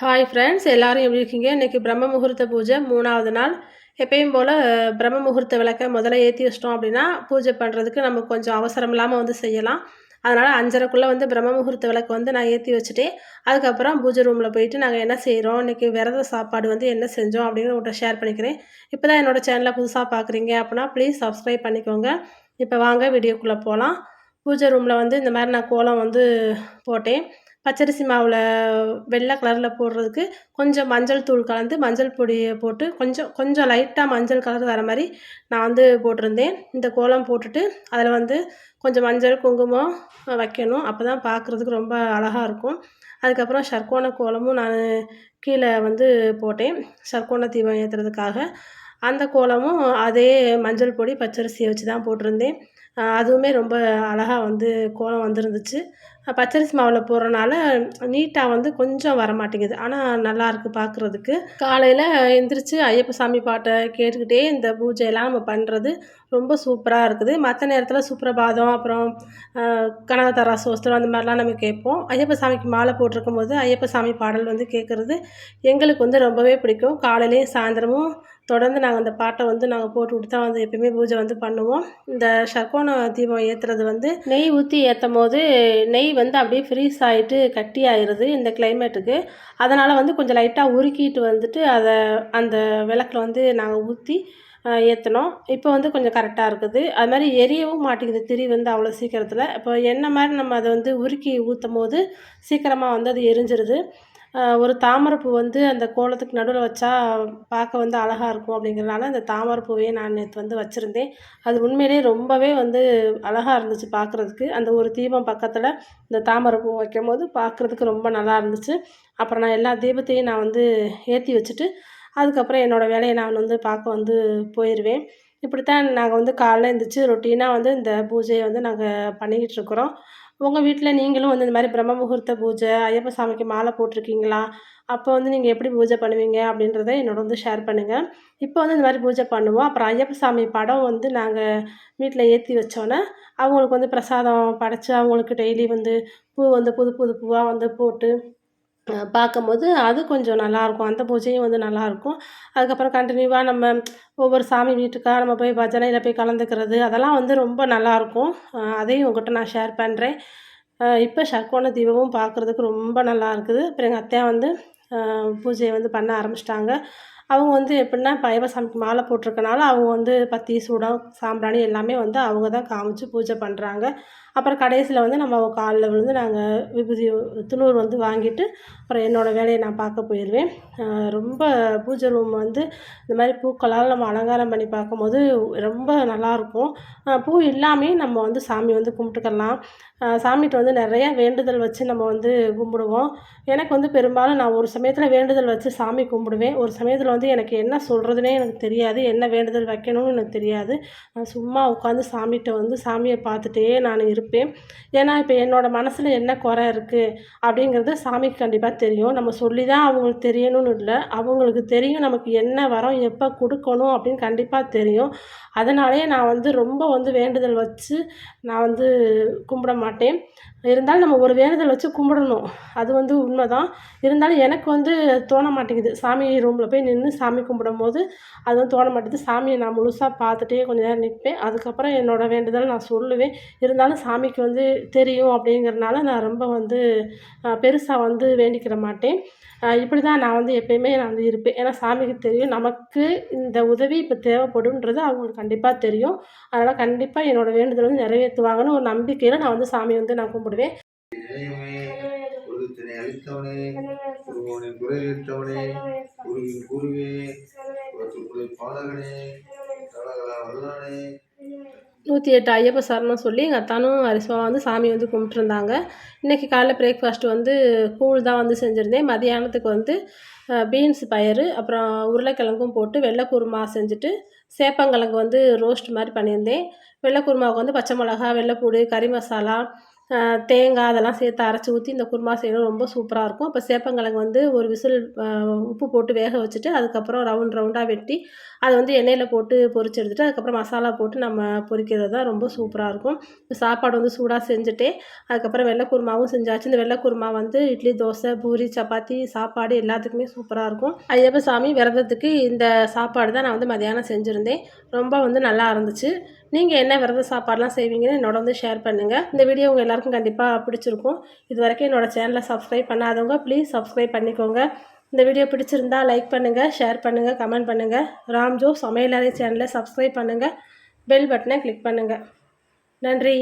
Hi friends எல்லாரும் எப்படி இருக்கீங்க? இன்றைக்கி பிரம்ம முகூர்த்த பூஜை மூணாவது நாள். எப்பயும் போல் பிரம்ம முகூர்த்த விளக்க முதல்ல ஏற்றி வச்சிட்டோம் அப்படின்னா பூஜை பண்ணுறதுக்கு நம்ம கொஞ்சம் அவசரம் இல்லாமல் வந்து செய்யலாம். அதனால் அஞ்சரைக்குள்ளே வந்து பிரம்ம முகூர்த்த விளக்கு வந்து நான் ஏற்றி வச்சுட்டேன் அதுக்கப்புறம் பூஜை ரூமில் போயிட்டு நாங்கள் என்ன செய்கிறோம் இன்றைக்கி விரத சாப்பாடு வந்து என்ன செஞ்சோம் அப்படின்னு உங்கள்கிட்ட ஷேர் பண்ணிக்கிறேன். இப்போ தான் என்னோடய சேனலை புதுசாக பார்க்குறீங்க அப்படின்னா ப்ளீஸ் சப்ஸ்கிரைப் பண்ணிக்கோங்க. இப்போ வாங்க வீடியோக்குள்ளே போகலாம் பூஜை ரூமில் வந்து இந்த மாதிரி நான் கோலம் வந்து போட்டேன். பச்சரிசி மாவில் வெள்ளை கலரில் போடுறதுக்கு கொஞ்சம் மஞ்சள் தூள் கலந்து மஞ்சள் பொடியை போட்டு கொஞ்சம் கொஞ்சம் லைட்டாக மஞ்சள் கலர் வர மாதிரி நான் வந்து போட்டிருந்தேன். இந்த கோலம் போட்டுட்டு அதில் வந்து கொஞ்சம் மஞ்சள் குங்குமம் வைக்கணும். அப்போ தான் பார்க்குறதுக்கு ரொம்ப அழகாக இருக்கும். அதுக்கப்புறம் சர்க்கோண கோலமும் நான் கீழே வந்து போட்டேன். சர்க்கோண தீபம் ஏற்றுறதுக்காக அந்த கோலமும் அதே மஞ்சள் பொடி பச்சரிசியை வச்சு தான் போட்டிருந்தேன். அதுவுமே ரொம்ப அழகாக வந்து கோலம் வந்துருந்துச்சு. பச்சரிசி மாவில் போடுறனால நீட்டாக வந்து கொஞ்சம் வர மாட்டேங்குது ஆனால் நல்லாயிருக்கு பார்க்குறதுக்கு காலையில் எந்திரிச்சு ஐயப்ப சாமி பாட்டை கேட்டுக்கிட்டே இந்த பூஜையெல்லாம் நம்ம பண்ணுறது ரொம்ப சூப்பராக இருக்குது. மற்ற நேரத்தில் சுப்ரபாதம் அப்புறம் கனகதாரா சோஸ்திரம் அந்த மாதிரிலாம் நம்ம கேட்போம். ஐயப்ப சாமிக்கு மாலை போட்டிருக்கும் போது ஐயப்ப சாமி பாடல் வந்து கேட்குறது எங்களுக்கு வந்து ரொம்பவே பிடிக்கும். காலையிலேயும் சாயந்தரமும் தொடர்ந்து நாங்கள் அந்த பாட்டை வந்து நாங்கள் போட்டு தான் வந்து எப்பயுமே பூஜை வந்து பண்ணுவோம். இந்த சர்க்கோ ஷர்கோண தீபம் ஏற்றுறது வந்து நெய் ஊற்றி ஏற்றும் போது நெய் வந்து அப்படியே ஃப்ரீஸ் ஆகிட்டு கட்டி ஆயிடுது இந்த கிளைமேட்டுக்கு அதனால் வந்து கொஞ்சம் லைட்டாக உருக்கிட்டு வந்துட்டு அதை அந்த விளக்கில் வந்து நாங்கள் ஊற்றி ஏற்றினோம் இப்போ வந்து கொஞ்சம் கரெக்டாக இருக்குது. அது மாதிரி எரியவும் மாட்டேங்குது திரி வந்து அவ்வளோ சீக்கிரத்தில். இப்போ என்ன மாதிரி நம்ம அதை வந்து உருக்கி ஊற்றும் போது சீக்கிரமாக வந்து அது எரிஞ்சிருது. ஒரு தாமரைப்பூ வந்து அந்த கோலத்துக்கு நடுவில் வச்சா பார்க்க வந்து அழகாக இருக்கும் அப்படிங்கிறனால அந்த தாமரைப்பூவையே நான் நேற்று வந்து வச்சுருந்தேன். அது உண்மையிலேயே ரொம்பவே வந்து அழகாக இருந்துச்சு பார்க்குறதுக்கு. அந்த ஒரு தீபம் பக்கத்தில் இந்த தாமரைப்பூ வைக்கும் போது பார்க்குறதுக்கு ரொம்ப நல்லா இருந்துச்சு. அப்புறம் நான் எல்லா தீபத்தையும் நான் வந்து ஏற்றி வச்சுட்டு அதுக்கப்புறம் என்னோடய வேலையை நான் வந்து பார்க்க வந்து போயிடுவேன் இப்படித்தான் நாங்கள் வந்து காலைல எழுந்திரிச்சு ரொட்டீனாக வந்து இந்த பூஜையை வந்து நாங்கள் பண்ணிக்கிட்டு இருக்கிறோம். உங்கள் வீட்டில் நீங்களும் வந்து இந்த மாதிரி பிரம்ம முகூர்த்த பூஜை ஐயப்ப சாமிக்கு மாலை போட்டிருக்கீங்களா? அப்போ வந்து நீங்கள் எப்படி பூஜை பண்ணுவீங்க? அப்படின்றத என்னோட வந்து ஷேர் பண்ணுங்கள் இப்போ வந்து இந்த மாதிரி பூஜை பண்ணுவோம். அப்புறம் ஐயப்ப சாமி படம் வந்து நாங்கள் வீட்டில் ஏற்றி வச்சோன்னே அவங்களுக்கு வந்து பிரசாதம் படைச்சி அவங்களுக்கு டெய்லி வந்து பூ வந்து புது புது பூவாக வந்து போட்டு பார்க்கும்போது அது கொஞ்சம் நல்லாயிருக்கும். அந்த பூஜையும் வந்து நல்லாயிருக்கும். அதுக்கப்புறம் கண்டினியூவாக நம்ம ஒவ்வொரு சாமி வீட்டுக்காக நம்ம போய் பஜனையில் போய் கலந்துக்கிறது அதெல்லாம் வந்து ரொம்ப நல்லாயிருக்கும். அதையும் உங்கள்கிட்ட நான் ஷேர் பண்ணுறேன். இப்போ சர்க்கோண தீபமும் பார்க்குறதுக்கு ரொம்ப நல்லா இருக்குது அப்புறம் எங்கள் அத்தையா வந்து பூஜையை வந்து பண்ண ஆரம்பிச்சிட்டாங்க. அவங்க வந்து எப்படின்னா பைரவ சாமிக்கு மாலை போட்டிருக்கனால அவங்க வந்து பத்தி சூடம் சாம்பிராணி எல்லாமே வந்து அவங்க தான் காமிச்சு பூஜை பண்ணுறாங்க அப்புறம் கடைசியில் வந்து நம்ம காலில் விழுந்து நாங்கள் விபூதி துணூர் வந்து வாங்கிட்டு அப்புறம் என்னோடய வேலையை நான் பார்க்க போயிடுவேன் ரொம்ப பூஜை ரூம் வந்து இந்த மாதிரி பூக்களால் நம்ம அலங்காரம் பண்ணி பார்க்கும்போது ரொம்ப நல்லாயிருக்கும் பூ இல்லாமே நம்ம வந்து சாமி வந்து கும்பிட்டுக்கலாம். சாமிகிட்ட வந்து நிறையா வேண்டுதல் வச்சு நம்ம வந்து கும்பிடுவோம். எனக்கு வந்து பெரும்பாலும் நான் ஒரு சமயத்தில் வேண்டுதல் வச்சு சாமி கும்பிடுவேன். ஒரு சமயத்தில் வந்து எனக்கு என்ன சொல்கிறதுனே எனக்கு தெரியாது. என்ன வேண்டுதல் வைக்கணும்னு எனக்கு தெரியாது. நான் சும்மா உட்காந்து சாமிகிட்ட வந்து சாமியை பார்த்துட்டே நான் இருப்பேன். ஏன்னா இப்போ என்னோடய மனசில் என்ன குறை இருக்குது அப்படிங்கிறது சாமிக்கு கண்டிப்பாக தெரியும். நம்ம சொல்லி தான் அவங்களுக்கு தெரியணும்னு இல்லை. அவங்களுக்கு தெரியும் நமக்கு என்ன வரோம் எப்போ கொடுக்கணும் அப்படின்னு கண்டிப்பாக தெரியும். அதனாலே நான் வந்து ரொம்ப வந்து வேண்டுதல் வச்சு நான் வந்து கும்பிட மாட்டேன். இருந்தாலும் நம்ம ஒரு வேண்டுதல் வச்சு கும்பிடணும். அது வந்து உண்மை தான் இருந்தாலும் எனக்கு வந்து தோண மாட்டேங்குது. சாமி ரூமில் போய் நின்று சாமி கும்பிடும் போது அது வந்து தோண மாட்டேங்குது சாமியை நான் முழுசாக பார்த்துட்டே கொஞ்சம் நேரம் நிற்பேன் அதுக்கப்புறம் என்னோடய வேண்டுதல் நான் சொல்லுவேன். இருந்தாலும் சாமிக்கு வந்து தெரியும் அப்படிங்கிறனால நான் ரொம்ப வந்து பெருசாக வந்து வேண்டிக்கிற மாட்டேன். இப்படி தான் நான் வந்து எப்பயுமே நான் வந்து இருப்பேன். ஏன்னா சாமிக்கு தெரியும். நமக்கு இந்த உதவி இப்போ தேவைப்படுன்றது அவங்களுக்கு கண்டிப்பாக தெரியும். அதனால் கண்டிப்பாக என்னோடய வேண்டுதல் வந்து நிறைவேற்றுவாங்கன்னு ஒரு நம்பிக்கையில் நான் வந்து சாமி வந்து நான் கும்பிடுவேன். அளித்தவனே குருவோனை குறைவித்தவனே குருவின் குருவே பாலகனே வல்லானே நூற்றி எட்டு ஐயப்ப சரணம் சொல்லி எங்கள் அத்தானும் அரிசுவா வந்து சாமி வந்து கும்பிட்ருந்தாங்க இன்றைக்கி காலைல பிரேக்ஃபாஸ்ட் வந்து கூழ் தான் வந்து செஞ்சுருந்தேன். மதியானத்துக்கு வந்து பீன்ஸ் பயிறு அப்புறம் உருளைக்கிழங்கும் போட்டு வெள்ளைக்குருமா செஞ்சுட்டு சேப்பங்கிழங்கு வந்து ரோஸ்ட் மாதிரி பண்ணியிருந்தேன். வெள்ளைக்குருமாவுக்கு வந்து பச்சை மிளகா வெள்ளைப்பூடு கறி மசாலா தேங்காய் அதெல்லாம் சேர்த்து அரைச்சி ஊற்றி இந்த குருமா செய்யணும். ரொம்ப சூப்பராக இருக்கும். அப்போ சேப்பங்கிழங்கு வந்து ஒரு விசில் உப்பு போட்டு வேக வச்சுட்டு அதுக்கப்புறம் ரவுண்ட் ரவுண்டாக வெட்டி அதை வந்து எண்ணெயில் போட்டு பொரிச்சு எடுத்துட்டு அதுக்கப்புறம் மசாலா போட்டு நம்ம பொரிக்கிறது தான் ரொம்ப சூப்பராக இருக்கும். இப்போ சாப்பாடு வந்து சூடாக செஞ்சுட்டு அதுக்கப்புறம் வெள்ளை குருமாவும் செஞ்சாச்சு. இந்த வெள்ளை குருமா வந்து இட்லி தோசை பூரி சப்பாத்தி சாப்பாடு எல்லாத்துக்குமே சூப்பராக இருக்கும். ஐயப்ப சாமி விரதத்துக்கு இந்த சாப்பாடு தான் நான் வந்து மதியானம் செஞ்சுருந்தேன். ரொம்ப வந்து நல்லா இருந்துச்சு. நீங்கள் என்ன விரத சாப்பாடுலாம் செய்வீங்கன்னு என்னோட வந்து ஷேர் பண்ணுங்கள் இந்த வீடியோ உங்கள் எல்லாருக்கும் கண்டிப்பாக பிடிச்சிருக்கும். இது வரைக்கும் என்னோட சேனலை சப்ஸ்கிரைப் பண்ணாதவங்க ப்ளீஸ் சப்ஸ்கிரைப் பண்ணிக்கோங்க. இந்த வீடியோ பிடிச்சிருந்தா லைக் பண்ணுங்கள் ஷேர் பண்ணுங்கள் கமெண்ட் பண்ணுங்கள் ராம்ஜோ சமையலறை சேனலை சப்ஸ்கிரைப் பண்ணுங்கள் பெல் பட்டனை கிளிக் பண்ணுங்கள் நன்றி.